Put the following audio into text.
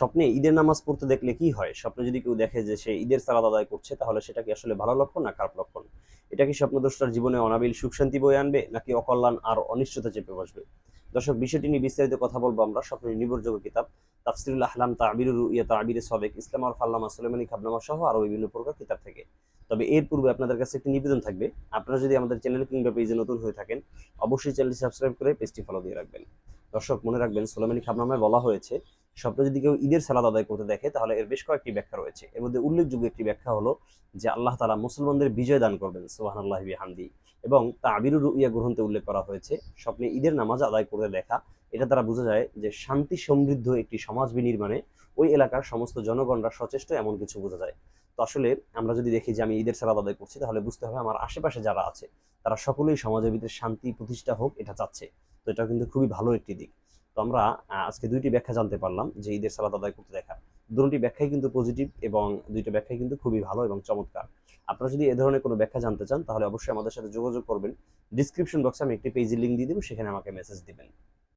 স্বপ্নে ঈদের নামাজ পড়তে দেখলে কি হয়? স্বপ্নে যদি কেউ দেখে যে সে ঈদের সালাদ আদায় করছে, তাহলে সেটা কি আসলে ভালো লক্ষণ না খারাপ লক্ষণ? এটা কি স্বপ্নদ্রষ্টার জীবনে অনাবিল সুখ শান্তি বয়ে আনবে, নাকি অকল্যাণ আর অনিশ্চয়তা চেপে বসবে? দর্শক, বিষয়টি নিয়ে বিস্তারিত কথা বলব আমরা স্বপ্নের নির্ভরযোগ্য কিতাব, তাফসিরুল আহলাম তাবিরুর ইয়া তাবির সবেক ইসলাম আর ফাল্লামা সুলেমানি খাবনামা সহ আরও বিভিন্ন প্রকার কিতাব থেকে। তবে এর পূর্বে আপনাদের কাছে একটি নিবেদন থাকবে, আপনারা যদি আমাদের চ্যানেল কিংবা পেজে নতুন হয়ে থাকেন, অবশ্যই চ্যানেলটি সাবস্ক্রাইব করে পেজটি ফলো দিয়ে রাখবেন। দর্শক, মনে রাখবেন সোলেমানি খাবনামায় বলা হয়েছে স্বপ্নে যদি কেউ ঈদের সালাদ আদায় করতে দেখে, তাহলে এর বেশ কয়েকটি ব্যাখ্যা রয়েছে। এর মধ্যে উল্লেখযোগ্য একটি ব্যাখ্যা হলো যে আল্লাহ তালা মুসলমানদের বিজয় দান করবেন সোহান আল্লাহ হামদি এবং তা আবিরুর ইয়া গ্রহণতে উল্লেখ করা হয়েছে, স্বপ্নে ঈদের নামাজ আদায় করতে দেখা, এটা দ্বারা বোঝা যায় যে শান্তি সমৃদ্ধ একটি সমাজ বিনির্মাণে ওই এলাকার সমস্ত জনগণরা সচেষ্ট, এমন কিছু বোঝা যায়। তো আসলে আমরা যদি দেখি যে আমি ঈদের সালাদ আদায় করছি, তাহলে বুঝতে হবে আমার আশেপাশে যারা আছে, তারা সকলেই সমাজের ভিতরে শান্তি প্রতিষ্ঠা হোক, এটা চাচ্ছে। তো এটা কিন্তু খুবই ভালো একটি দিক। আমরা আজকে দুইটি ব্যাখ্যা জানতে পারলাম যে ঈদের সালাদ আদায় করতে দেখা। দুটি ব্যাখ্যাই কিন্তু পজিটিভ এবং দুইটা ব্যাখ্যাই কিন্তু খুবই ভালো এবং চমৎকার। আপনারা যদি এ ধরনের কোনো ব্যাখ্যা জানতে চান, তাহলে অবশ্যই আমাদের সাথে যোগাযোগ করবেন। ডিসক্রিপশন বক্সে আমি একটি পেজের লিঙ্ক দিয়ে দেবো, সেখানে আমাকে মেসেজ দিবেন।